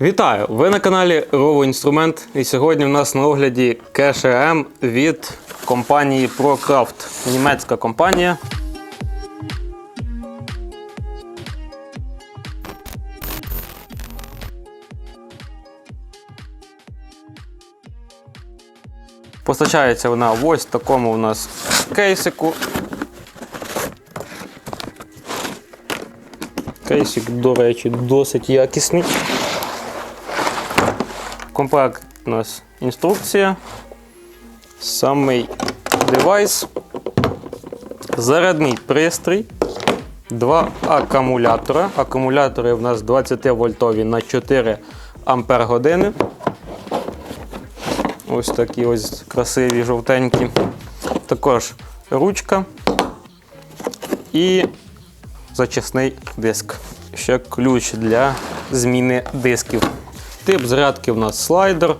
Вітаю! Ви на каналі Rovo Інструмент. І сьогодні в нас на огляді KSM від компанії ProCraft. Німецька компанія. Постачається вона в ось такому у нас кейсику. Кейсик, до речі, досить якісний. Комплект у нас інструкція, самий девайс, зарядний пристрій, два акумулятора. Акумулятори у нас 20 вольтові на 4 ампер години. Ось такі ось красиві жовтенькі. Також ручка і зачисний диск. Ще ключ для зміни дисків. Тип зарядки у нас слайдер.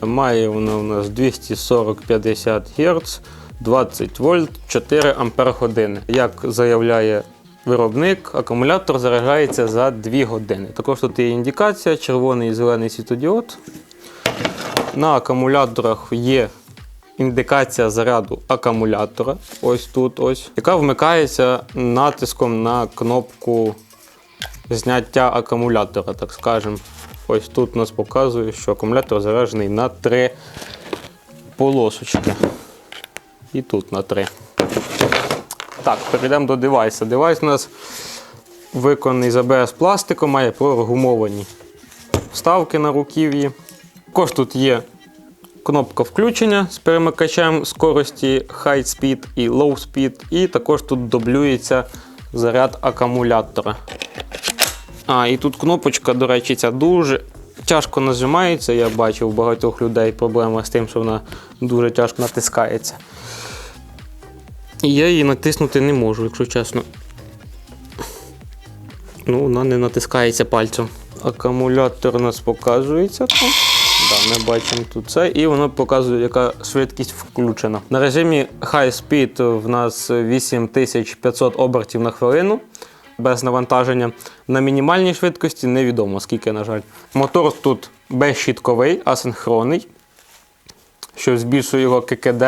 Має воно у нас 240-50 Гц, 20 вольт, 4 ампер години. Як заявляє виробник, акумулятор заряджається за 2 години. Також тут є індикація, червоний і зелений світодіод. На акумуляторах є індикація заряду акумулятора, ось тут, ось, яка вмикається натиском на кнопку зняття акумулятора, так скажемо. Ось тут нас показує, що акумулятор заряджений на 3 полосочки. І тут на 3. Так, перейдемо до девайса. Девайс у нас виконаний з АБС пластику, має прогумовані вставки на руків'ї. Також тут є кнопка включення з перемикачем скорості High Speed і Low Speed, і також тут дублюється заряд акумулятора. А, і тут кнопочка, до речі, ця дуже тяжко нажимається. Я бачив у багатьох людей проблема з тим, що вона дуже тяжко натискається. І я її натиснути не можу, якщо чесно. Ну, вона не натискається пальцем. Акумулятор у нас показується. Да, ми бачимо тут це, і воно показує, яка швидкість включена. На режимі High Speed в нас 8500 обертів на хвилину без навантаження. На мінімальній швидкості невідомо, скільки, на жаль. Мотор тут безщітковий, асинхронний, що збільшує його ККД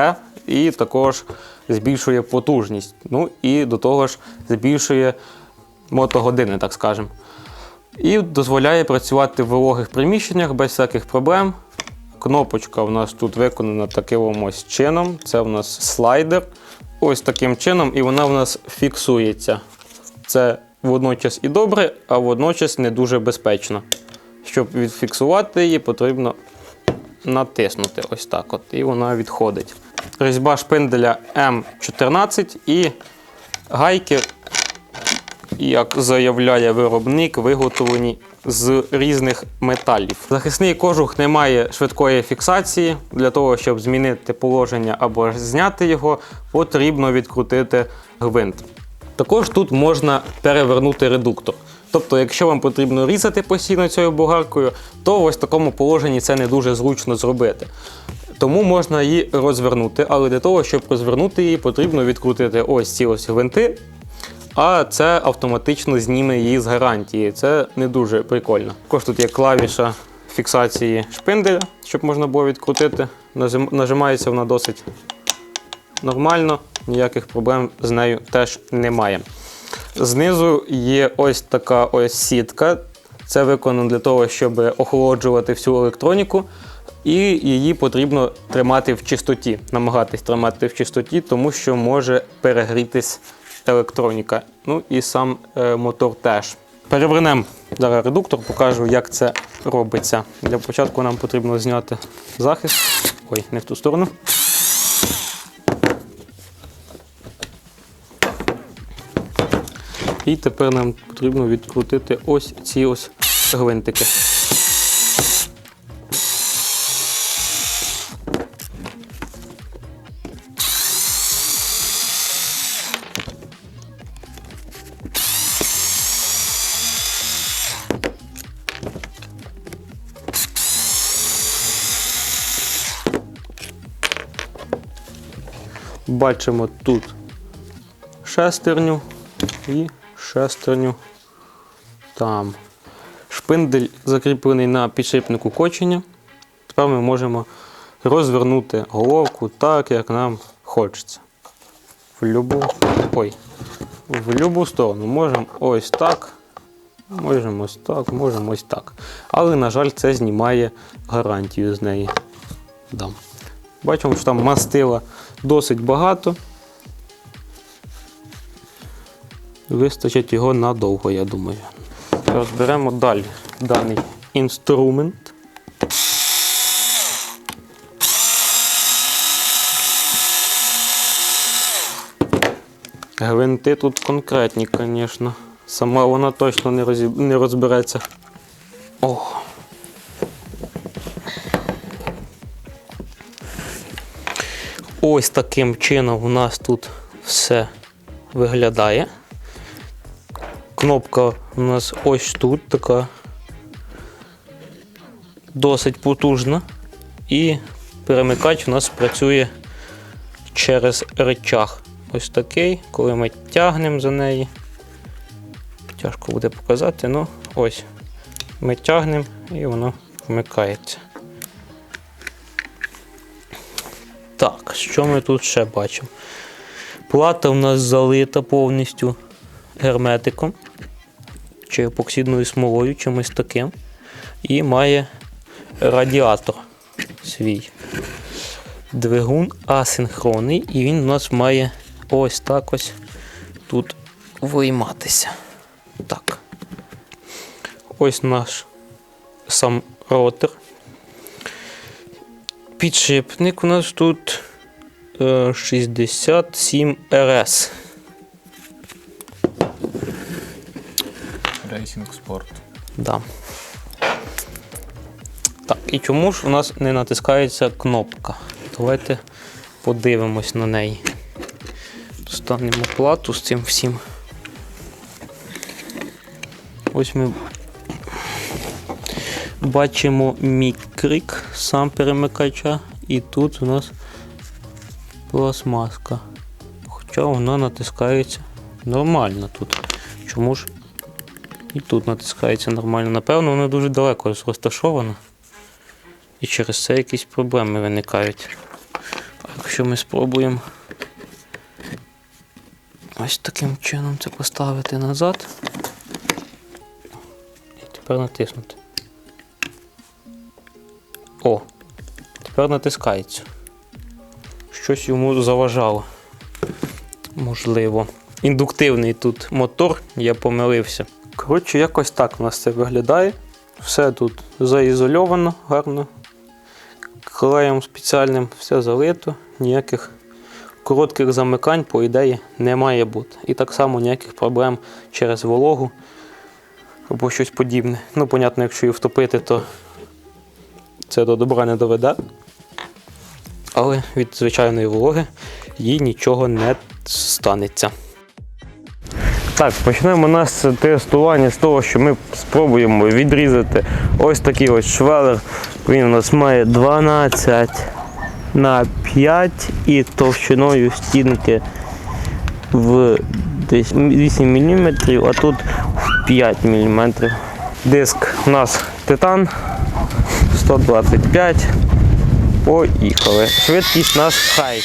і також збільшує потужність. Ну і до того ж збільшує мотогодини, так скажемо. І дозволяє працювати в вологих приміщеннях без всяких проблем. Кнопочка у нас тут виконана таким ось чином. Це у нас слайдер. Ось таким чином, і вона у нас фіксується. Це водночас і добре, а водночас не дуже безпечно. Щоб відфіксувати її, потрібно натиснути ось так. от, І вона відходить. Різьба шпинделя М14 і гайки, як заявляє виробник, виготовлені з різних металів. Захисний кожух не має швидкої фіксації. Для того, щоб змінити положення або зняти його, потрібно відкрутити гвинт. Також тут можна перевернути редуктор. Тобто, якщо вам потрібно різати постійно цією бугаркою, то в ось такому положенні це не дуже зручно зробити. Тому можна її розвернути, але для того, щоб розвернути її, потрібно відкрутити ось ці ось гвинти, а це автоматично зніме її з гарантії. Це не дуже прикольно. Також тут є клавіша фіксації шпинделя, щоб можна було відкрутити. Нажимається вона досить нормально, ніяких проблем з нею теж немає. Знизу є ось така ось сітка. Це виконано для того, щоб охолоджувати всю електроніку, і її потрібно тримати в чистоті, намагатись тримати в чистоті, тому що може перегрітись електроніка. Ну і сам е, мотор теж. Перевернемо зараз редуктор, покажу, як це робиться. Для початку нам потрібно зняти захист. Ой, не в ту сторону. І тепер нам потрібно відкрутити ось ці ось гвинтики. Бачимо тут шестерню і шестерню там. Шпиндель закріплений на підшипнику кочення. Тепер ми можемо розвернути головку так, як нам хочеться. В любу, ой, в любу сторону. Можемо ось так, можемо ось так, можемо ось так. Але, на жаль, це знімає гарантію з неї. Да. Бачимо, що там мастила досить багато. Вистачить його надовго, я думаю. Розберемо далі даний інструмент. Гвинти тут конкретні, звісно. Сама вона точно не, розі... не розбереться. О. Ось таким чином у нас тут все виглядає. Кнопка у нас ось тут така досить потужна. І перемикач у нас працює через речах. Ось такий, коли ми тягнемо за неї. Тяжко буде показати, ну ось. Ми тягнемо і воно вмикається. Так, що ми тут ще бачимо? Плата у нас залита повністю герметиком чи епоксидною смолою, чимось таким. І має радіатор свій. Двигун асинхронний, і він у нас має ось так ось тут вийматися. Так. Ось наш сам ротор. Підшипник у нас тут е, 67 РС. Рейсінг спорт. Да. Так, і чому ж у нас не натискається кнопка? Давайте подивимось на неї. Достанемо плату з цим всім. Ось ми бачимо мікрик сам перемикача, і тут у нас пластмаска. Хоча вона натискається нормально тут. Чому ж і тут натискається нормально. Напевно, воно дуже далеко розташовано. І через це якісь проблеми виникають. А якщо ми спробуємо ось таким чином це поставити назад. І тепер натиснути. О! Тепер натискається. Щось йому заважало. Можливо. Індуктивний тут мотор, я помилився. Коротше, якось так у нас це виглядає. Все тут заізольовано гарно. Клеєм спеціальним все залито, ніяких коротких замикань, по ідеї, не має бути. І так само ніяких проблем через вологу або щось подібне. Ну, понятно, якщо її втопити, то це до добра не доведе. Але від звичайної вологи їй нічого не станеться. Так, почнемо наше тестування з того, що ми спробуємо відрізати ось такий ось швелер. Він у нас має 12 на 5 і товщиною стінки в десь 8 мм, а тут в 5 мм. Диск у нас титан 125. Поїхали. Швидкість у нас хай.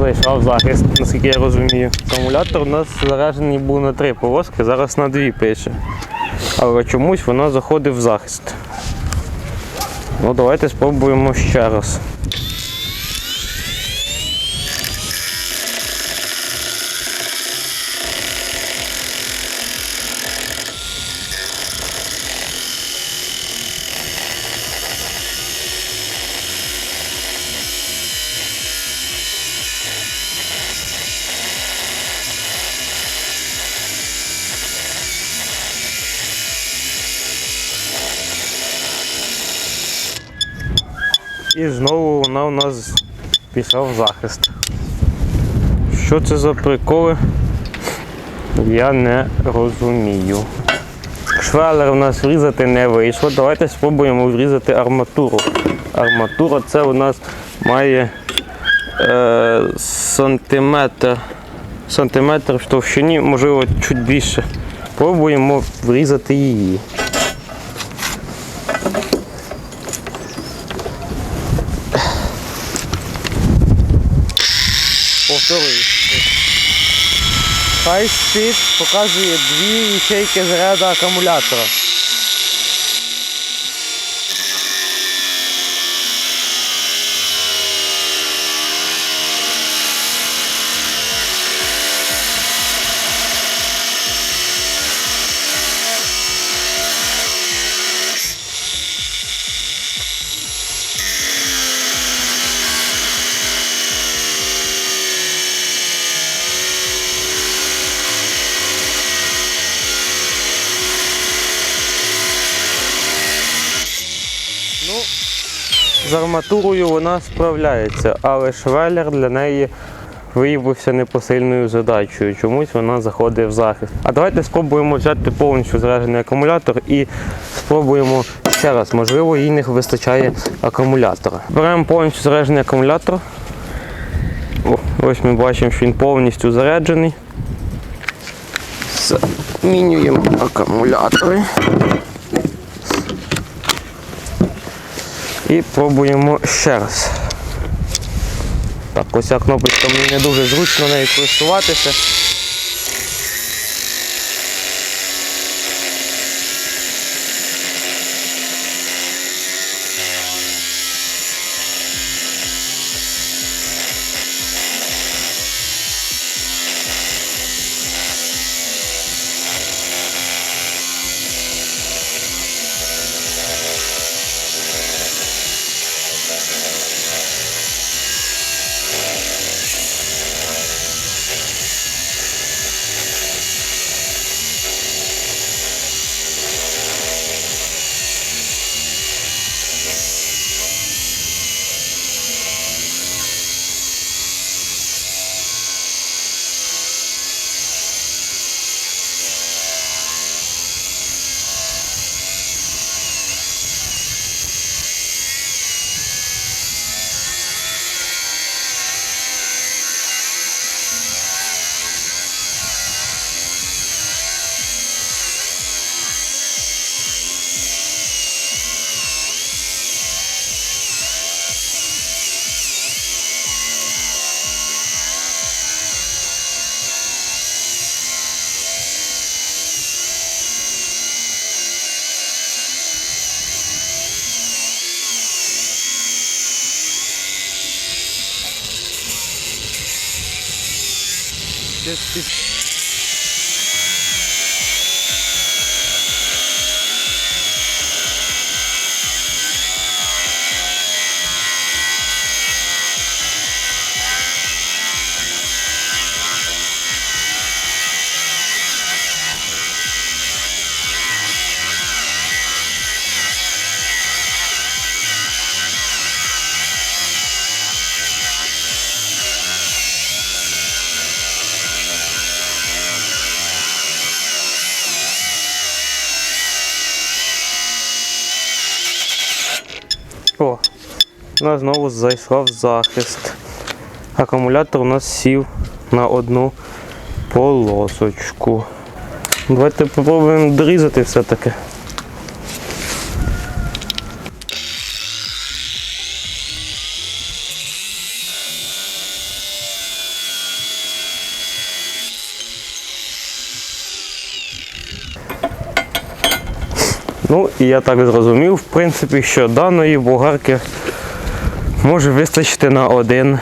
Зайшла в захист, наскільки я розумію. Акумулятор у нас заряджений був на три полоски, зараз на дві пише. Але чомусь вона заходить в захист. Ну давайте спробуємо ще раз. І знову вона у нас пішла в захист. Що це за приколи? Я не розумію. Швелер у нас врізати не вийшло. Давайте спробуємо врізати арматуру. Арматура це у нас має е, сантиметр, сантиметр в товщині, можливо, чуть більше. Пробуємо врізати її. Повторюю. High Speed показує дві ячейки заряду акумулятора. Арматурою вона справляється, але швелер для неї виявився непосильною задачею. Чомусь вона заходить в захист. А давайте спробуємо взяти повністю заряджений акумулятор і спробуємо ще раз. Можливо, їй не вистачає акумулятора. Беремо повністю заряджений акумулятор. Ось ми бачимо, що він повністю заряджений. Замінюємо акумулятори. І пробуємо ще раз. Так, ось ця кнопочка мені не дуже зручно нею користуватися. Вона знову зайшла в захист. Акумулятор у нас сів на одну полосочку. Давайте спробуємо дорізати все-таки. Ну, і я так зрозумів, в принципі, що даної болгарки може вистачити на один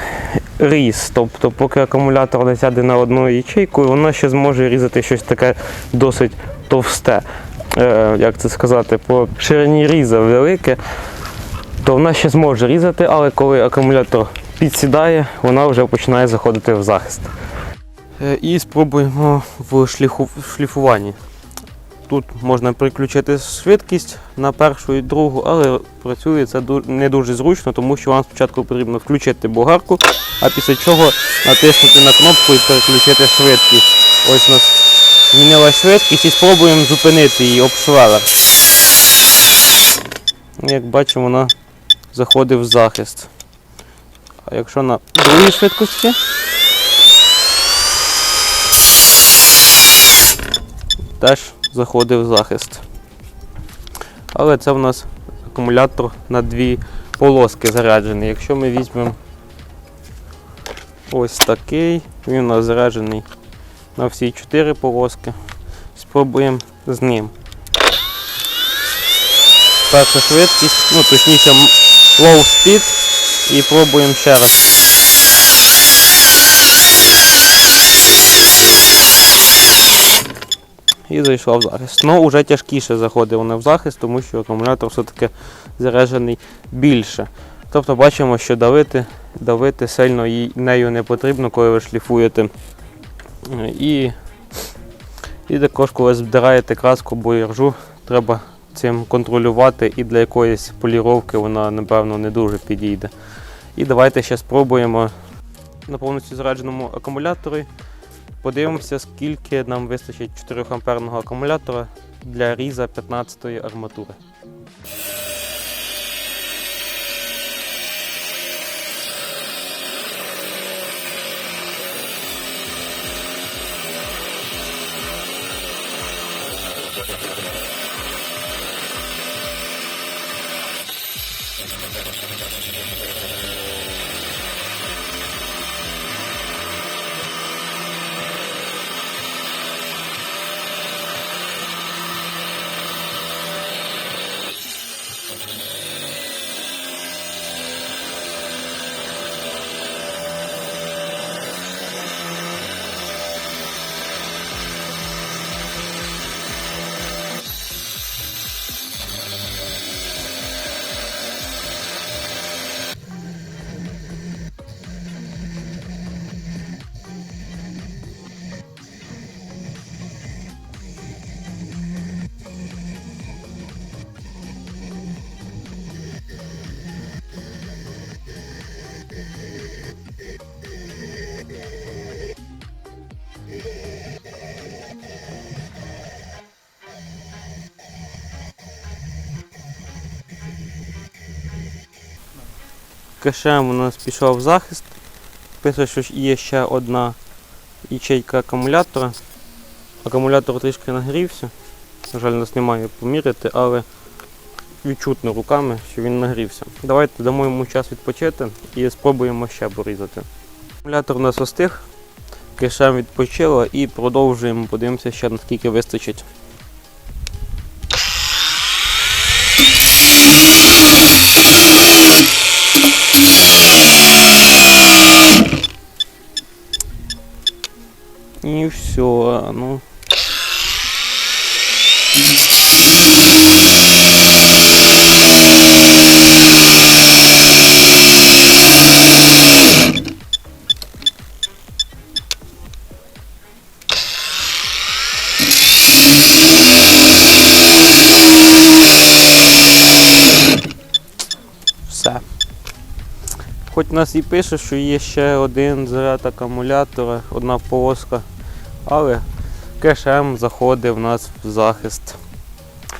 різ. Тобто, поки акумулятор не сяде на одну ячейку, вона ще зможе різати щось таке досить товсте. Е, як це сказати, по ширині різа велике, то вона ще зможе різати, але коли акумулятор підсідає, вона вже починає заходити в захист. Е, і спробуємо в шліфу- в шліфуванні. Тут можна переключити швидкість на першу і другу, але працює це не дуже зручно, тому що вам спочатку потрібно включити болгарку, а після чого натиснути на кнопку і переключити швидкість. Ось у нас змінила швидкість і спробуємо зупинити її об швелер. Як бачимо, вона заходить в захист. А якщо на другій швидкості. Теж заходить в захист. Але це в нас акумулятор на дві полоски заряджений. Якщо ми візьмемо ось такий, він у нас заряджений на всі чотири полоски. Спробуємо з ним. Перша швидкість, ну точніше low speed і пробуємо ще раз. І зайшла в захист. Ну, вже тяжкіше заходить вона в захист, тому що акумулятор все-таки заряджений більше. Тобто бачимо, що давити, давити сильно нею не потрібно, коли ви шліфуєте. І, і також, коли збираєте краску або іржу, треба цим контролювати і для якоїсь поліровки вона, напевно, не дуже підійде. І давайте ще спробуємо на повністю зарядженому акумуляторі. Подивимося, скільки нам вистачить 4 амперного акумулятора для різа 15-ї арматури. Кешем у нас пішов захист. Пише, що є ще одна ячейка акумулятора. Акумулятор трішки нагрівся. На жаль, нас немає поміряти, але відчутно руками, що він нагрівся. Давайте дамо йому час відпочити і спробуємо ще порізати. Акумулятор у нас остиг, кишем відпочила і продовжуємо, подивимося ще наскільки вистачить. І все, ну. Все. Хоч нас і пише, що є ще один заряд акумулятора, одна полоска, але кешем заходить в нас в захист.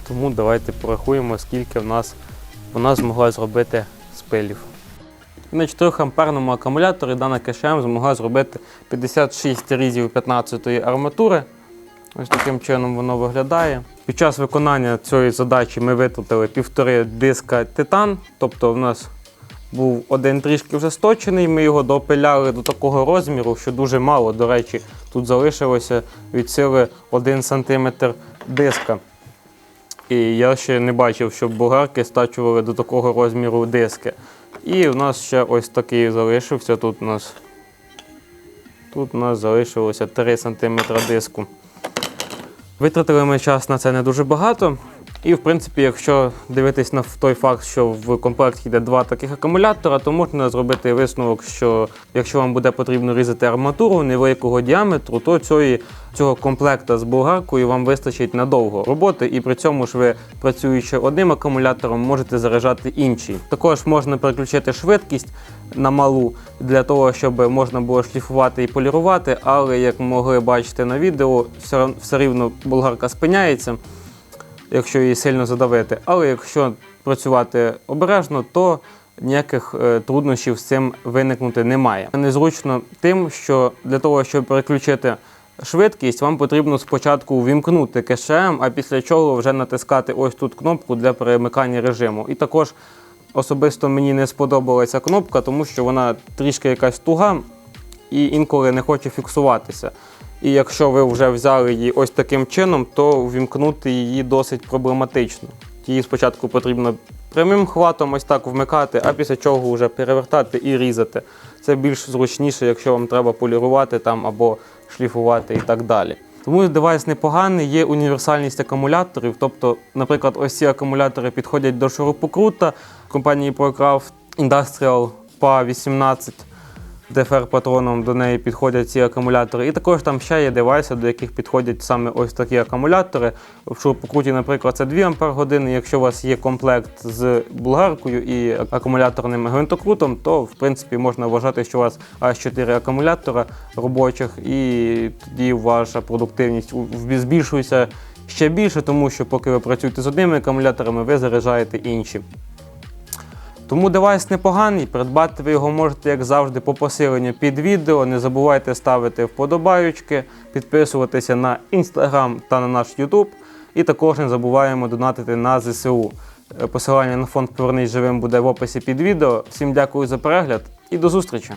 Тому давайте порахуємо, скільки в нас вона змогла зробити спилів. На 4 амперному акумуляторі дана кешем змогла зробити 56 різів 15-ї арматури. Ось таким чином воно виглядає. Під час виконання цієї задачі ми витратили півтори диска титан, тобто в нас був один трішки вже сточений, ми його допиляли до такого розміру, що дуже мало. До речі, тут залишилося від сили 1 см диска. І я ще не бачив, щоб болгарки стачували до такого розміру диски. І в нас ще ось такий залишився. Тут у нас, тут у нас залишилося 3 см диску. Витратили ми час на це не дуже багато, І в принципі, якщо дивитись на той факт, що в комплекті йде два таких акумулятора, то можна зробити висновок, що якщо вам буде потрібно різати арматуру невеликого діаметру, то цієї, цього комплекта з болгаркою вам вистачить надовго роботи, і при цьому ж ви, працюючи одним акумулятором, можете заряджати інший. Також можна переключити швидкість на малу для того, щоб можна було шліфувати і полірувати, але як могли бачити на відео, все, рівно болгарка спиняється якщо її сильно задавити. Але якщо працювати обережно, то ніяких е, труднощів з цим виникнути немає. Незручно тим, що для того, щоб переключити швидкість, вам потрібно спочатку увімкнути КШМ, а після чого вже натискати ось тут кнопку для перемикання режиму. І також особисто мені не сподобалася кнопка, тому що вона трішки якась туга і інколи не хоче фіксуватися. І якщо ви вже взяли її ось таким чином, то вімкнути її досить проблематично. Її спочатку потрібно прямим хватом ось так вмикати, а після чого вже перевертати і різати. Це більш зручніше, якщо вам треба полірувати там або шліфувати і так далі. Тому девайс непоганий, є універсальність акумуляторів. Тобто, наприклад, ось ці акумулятори підходять до шурупокрута компанії ProCraft Industrial PA18. ДФР-патроном до неї підходять ці акумулятори. І також там ще є девайси, до яких підходять саме ось такі акумулятори. В шурупокруті, наприклад, це 2 Ампер-години. Якщо у вас є комплект з булгаркою і акумуляторним гвинтокрутом, то в принципі можна вважати, що у вас аж 4 акумулятора робочих, і тоді ваша продуктивність збільшується ще більше, тому що поки ви працюєте з одними акумуляторами, ви заряджаєте інші. Тому девайс непоганий, придбати ви його можете, як завжди, по посиленню під відео. Не забувайте ставити вподобаючки, підписуватися на інстаграм та на наш Ютуб. І також не забуваємо донатити на ЗСУ. Е, Посилання на фонд Повернись живим буде в описі під відео. Всім дякую за перегляд і до зустрічі!